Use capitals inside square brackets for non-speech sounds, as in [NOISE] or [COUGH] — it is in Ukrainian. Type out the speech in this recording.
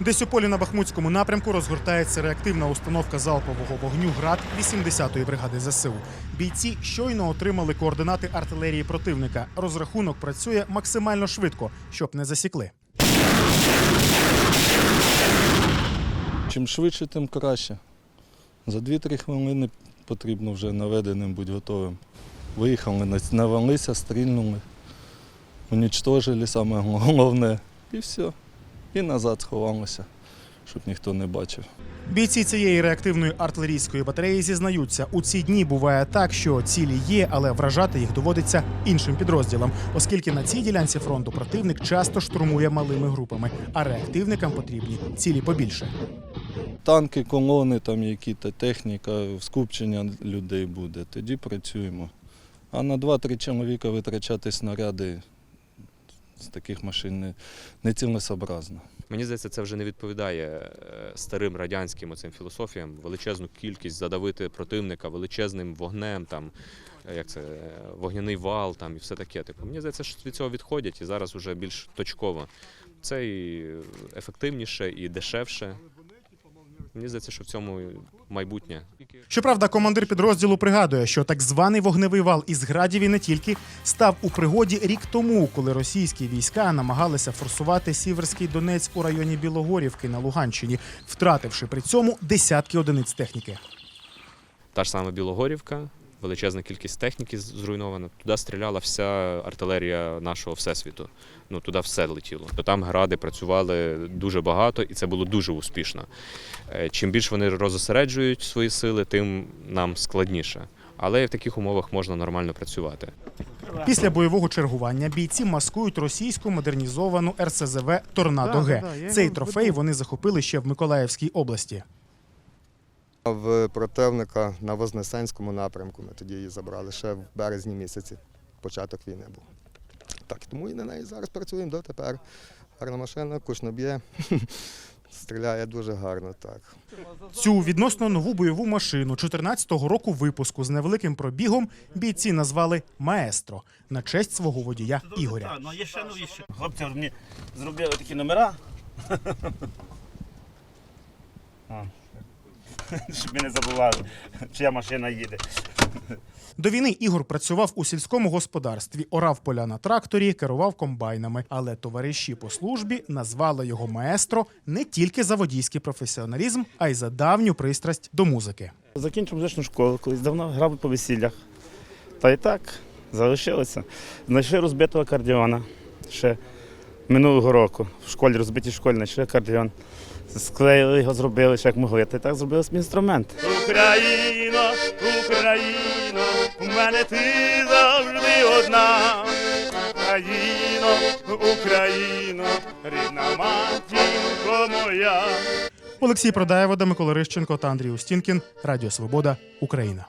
Десь у полі на Бахмутському напрямку розгортається реактивна установка залпового вогню ГРАД 80-ї бригади ЗСУ. Бійці щойно отримали координати артилерії противника. Розрахунок працює максимально швидко, щоб не засікли. Чим швидше, тим краще. За 2-3 хвилини потрібно вже наведеним бути готовим. Виїхали, навалися, стрільнули, унічтожили саме головне. І все. І назад сховалися, щоб ніхто не бачив. Бійці цієї реактивної артилерійської батареї зізнаються, у ці дні буває так, що цілі є, але вражати їх доводиться іншим підрозділам, оскільки на цій ділянці фронту противник часто штурмує малими групами, а реактивникам потрібні цілі побільше. Танки, колони, там які-то техніка, скупчення людей буде. Тоді працюємо. А на 2-3 чоловіка витрачати снаряди з таких машин не, цілесообразно. Мені здається, це вже не відповідає е, старим радянським оцим філософіям. Величезну кількість задавити противника величезним вогнем, там е, як це е, вогняний вал, там і все таке. Типу, мені здається, що від цього відходять і зараз вже більш точково. Це і ефективніше, і дешевше. Мені здається, що в цьому майбутнє. Щоправда, командир підрозділу пригадує, що так званий вогневий вал із градів і не тільки став у пригоді рік тому, коли російські війська намагалися форсувати Сіверський Донець у районі Білогорівки на Луганщині, втративши при цьому десятки одиниць техніки. Та ж сама Білогорівка, величезна кількість техніки зруйнована. Туди стріляла вся артилерія нашого всесвіту. Ну туди все летіло. То там гради працювали дуже багато, і це було дуже успішно. Е, Чим більше вони розосереджують свої сили, тим нам складніше. Але в таких умовах можна нормально працювати. Після бойового чергування бійці маскують російську модернізовану РСЗВ Торнадо Г. Цей трофей вони захопили ще в Миколаївській області. В противника на Вознесенському напрямку ми тоді її забрали ще в березні місяці. Початок війни був. Так, тому і на неї зараз працюємо дотепер. Гарна машина, кушно б'є, [LAUGHS] стріляє дуже гарно. Так. Цю відносно нову бойову машину 14-го року випуску з невеликим пробігом бійці назвали Маестро на честь свого водія Ігоря. Ну новіше. Хлопці мені зробили такі номера. [LAUGHS] [LAUGHS] Щоб ми не забували, чия машина їде. До війни Ігор працював у сільському господарстві, орав поля на тракторі, керував комбайнами. Але товариші по службі назвали його маестро не тільки за водійський професіоналізм, а й за давню пристрасть до музики. Закінчив музичну школу, колись давно грав по весіллях. Та й так, залишилося. Знайшли розбитого акордеона ще минулого року. В школі розбитій школі знайшли акордеон. Склеїли його, зробили, ще як могли. Та й так зробили свій інструмент. Україно, Україно, у мене ти завжди одна. Україно, Україно, рідна матінко моя. Олексій Продаєвода, Микола Рищенко та Андрій Устінкін. Радіо Свобода, Україна.